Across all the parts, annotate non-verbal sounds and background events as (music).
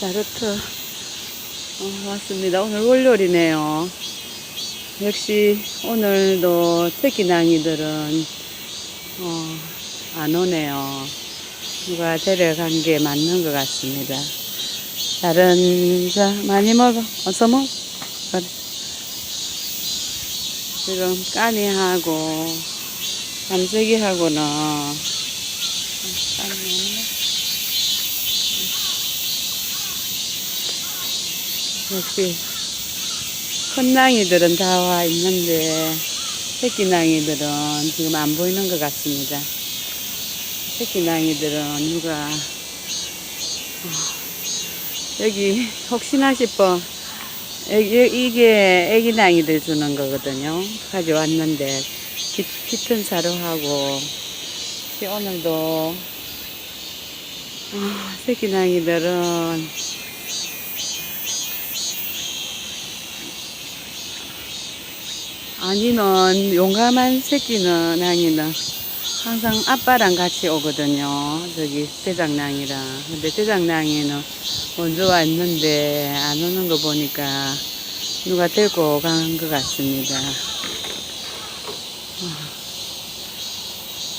자르트 어, 왔습니다. 오늘 월요일이네요. 역시 오늘도 새끼낭이들은 어, 안 오네요. 누가 데려간 게 맞는 것 같습니다. 다른 자 많이 먹어. 어서 먹어. 지금 까니하고 감세기하고는 어, 없네. 역시 큰 낭이들은 다 와 있는데 새끼 낭이들은 지금 안 보이는 것 같습니다. 새끼 낭이들은 누가 어, 여기 혹시나 싶어 이게 애기 낭이들 주는 거거든요. 가져왔는데 깃- 깃튼 사료하고 오늘도 아, 새끼 낭이들은 아니는 용감한 새끼는 낭이는 항상 아빠랑 같이 오거든요. 저기 대장낭이랑. 근데 대장낭이는 먼저 왔는데 안 오는 거 보니까 누가 데리고 간 것 같습니다.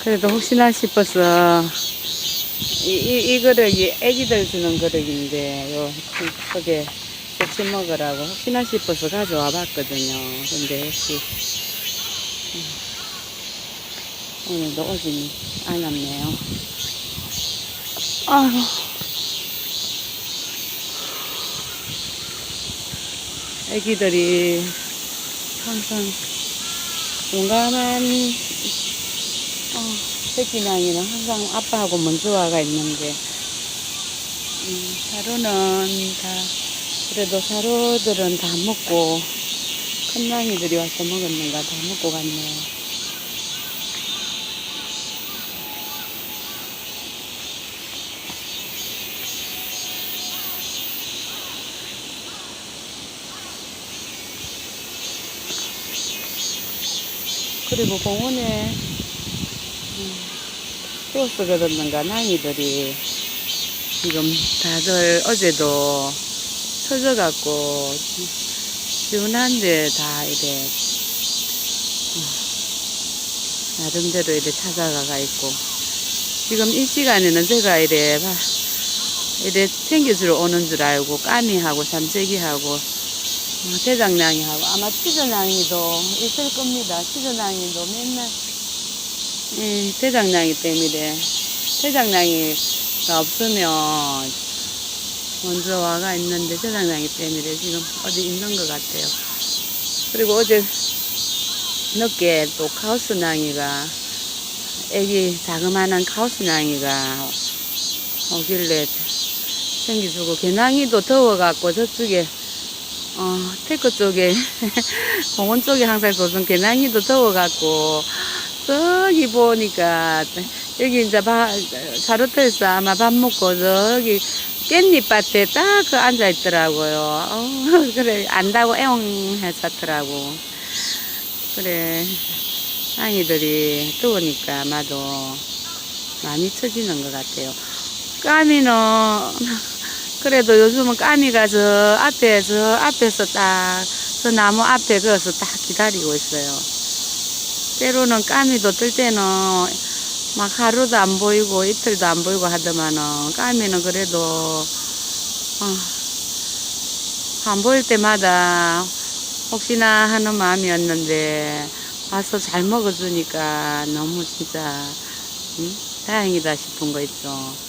그래도 혹시나 싶어서 이, 이, 이 그릇이 애기들 주는 그릇인데 요 속에 같이 먹으라고 혹시나 싶어서 가져와 봤거든요. 근데 역시 음, 오늘도 오진 않았네요. 아휴. 애기들이 항상 용감한 어, 새끼냥이는 항상 아빠하고 먼저 와가 있는데 음, 사료는 다 그래도 사료들은 다 먹고 큰 냥이들이 와서 먹었는가 다 먹고 갔네요. 그리고 공원에 음, 키워서 그랬는가 낭이들이 지금 다들 어제도 처져갖고 시원한데 다 이래. 어, 나름대로 이래 찾아가가 있고. 지금 이 시간에는 제가 이래 봐- 이래 챙겨주러 오는 줄 알고 까미하고 삼재기하고 어, 대장낭이하고 아마 치즈낭이도 있을 겁니다. 치즈낭이도 맨날. 이 대장낭이 때문에. 대장낭이가 없으면 먼저 와가 있는데 대장낭이 때문에 지금 어디 있는 것 같아요. 그리고 어제 늦게 또 카우스낭이가 애기 자그마한 카우스낭이가 오길래 챙겨주고 개낭이도 더워갖고 저쪽에 어, 테크 쪽에, (laughs) 공원 쪽에 항상 무슨 개낭이도 더워갖고, 저기 보니까, 여기 이제 바, 자루터에서 아마 밥 먹고 저기 깻잎밭에 딱 그 앉아 있더라고요. 어, (laughs) 그래, 안다고 애용했었더라고. 그래, 아이들이 더우니까 아마도 많이 처지는 것 같아요. 까미는, (laughs) 그래도 요즘은 까미가 저 앞에, 저 앞에서 딱, 저 나무 앞에 거서 딱 기다리고 있어요. 때로는 까미도 뜰 때는 막 하루도 안 보이고 이틀도 안 보이고 하더만은 까미는 그래도, 어, 안 보일 때마다 혹시나 하는 마음이었는데 와서 잘 먹어주니까 너무 진짜, 응? 다행이다 싶은 거 있죠.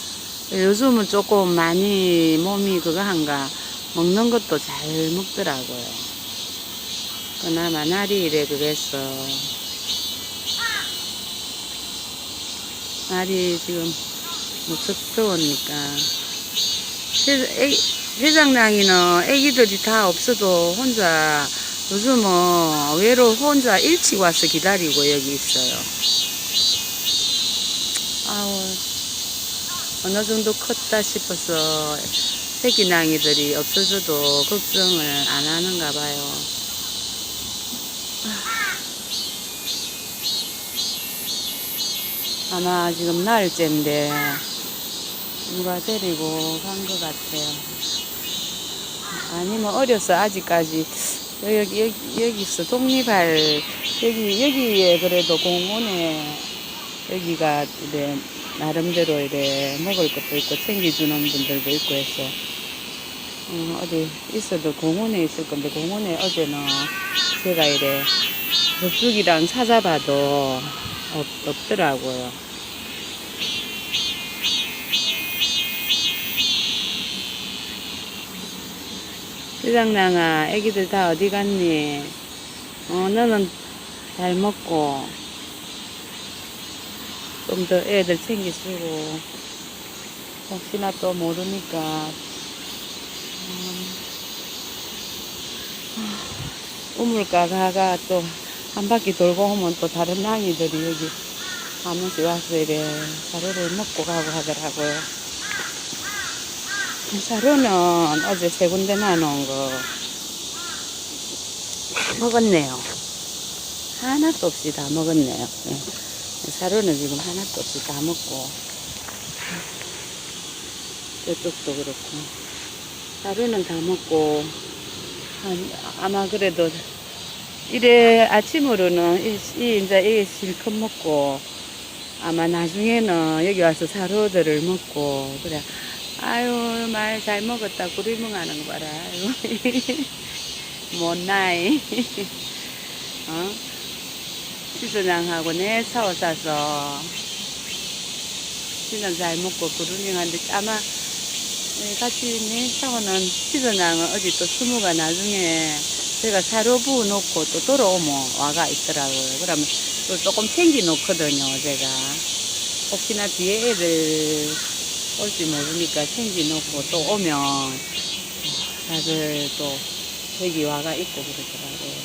요즘은 조금 많이 몸이 그거 한가 먹는 것도 잘 먹더라고요. 그나마 날이 이래 그래서 날이 지금 무척 더우니까 세장낭이는 애기들이 다 없어도 혼자 요즘은 외로 혼자 일찍 와서 기다리고 여기 있어요. 아우 어느 정도 컸다 싶어서 새끼 낭이들이 없어져도 걱정을 안 하는가 봐요. 아마 지금 날째인데 누가 데리고 간 것 같아요. 아니면 어려서 아직까지 여기, 여기, 여기서 독립할, 여기, 여기에 그래도 공원에 여기가 이래 나름대로 이래 먹을 것도 있고 챙겨주는 분들도 있고 해서 어, 어디 있어도 공원에 있을 건데 공원에 어제는 제가 이래 저쪽이랑 찾아봐도 없, 없더라고요. 세장랑아, 애기들 다 어디 갔니? 어, 너는 잘 먹고, 좀 더 애들 챙기시고, 혹시나 또 모르니까, 음, 우물가 가가 또 한 바퀴 돌고 오면 또 다른 냥이들이 여기 한 번씩 와서 이래 사료를 먹고 가고 하더라고요. 사료는 어제 세 군데 나눠온 거 먹었네요. 하나도 없이 다 먹었네요. 예. 사료는 지금 하나도 없이 다 먹고 저쪽도 그렇고 사료는 다 먹고 한- 아마 그래도 이래 아침으로는 이, 이 이제 이게 실컷 먹고 아마 나중에는 여기 와서 사료들을 먹고 그래. 아유 말 잘 먹었다. 구리멍하는 거 봐라. 아유. (laughs) 못나이. (laughs) 어? 시선양하고 내 사오 싸서 시선 잘 먹고 구르밍하는데 아마 네, 같이 내 사오는 시선양은 어디 또 스무가 나중에 제가 사료 부어 놓고 또 돌아오면 와가 있더라고요. 그러면 또 조금 챙겨 놓거든요, 제가. 혹시나 뒤에 애들 올지 모르니까 챙겨 놓고 또 오면 다들 또 여기 와가 있고 그러더라고요.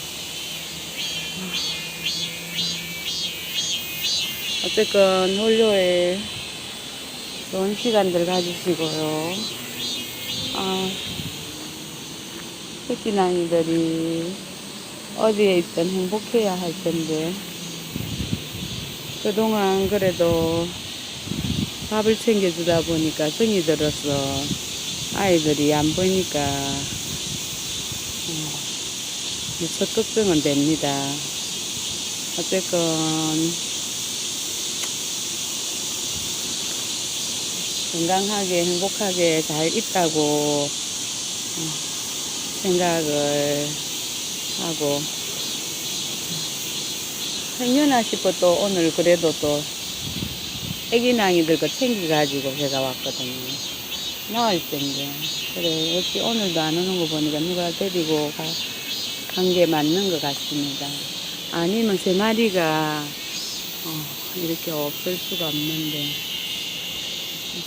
어쨌건 홀료에 좋은 시간들 가지시고요. 아, 새끼낭이들이 어디에 있든 행복해야 할 텐데 그동안 그래도 밥을 챙겨주다 보니까 정이 들어서 아이들이 안 보이니까 어, 무척 걱정은 됩니다. 어쨌건 건강하게 행복하게 잘 있다고 생각을 하고 행여나 싶어 또 오늘 그래도 또 애기낭이들 거 챙겨가지고 제가 왔거든요. 나을 텐데 그래 역시 오늘도 안 오는 거 보니까 누가 데리고 간게 맞는 것 같습니다. 아니면 세 마리가 어, 이렇게 없을 수가 없는데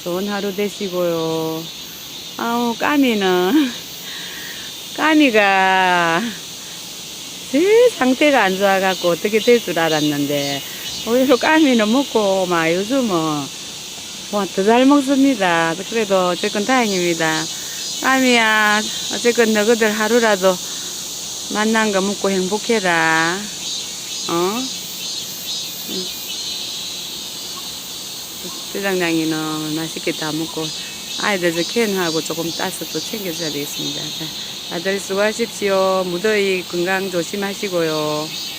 좋은 하루 되시고요. 아우 까미는 (laughs) 까미가 제일 상태가 안 좋아갖고 어떻게 될 줄 알았는데 오히려 까미는 먹고 막 요즘은 뭐더 잘 먹습니다. 그래도 어쨌건 다행입니다. 까미야 어쨌건 너희들 하루라도 만난 거 먹고 행복해라. 어? 세장량이는 맛있게 다 먹고 아이들 저 캔하고 조금 따서 또 챙겨줘야 되겠습니다. 자, 다들 수고하십시오. 무더위 건강 조심하시고요.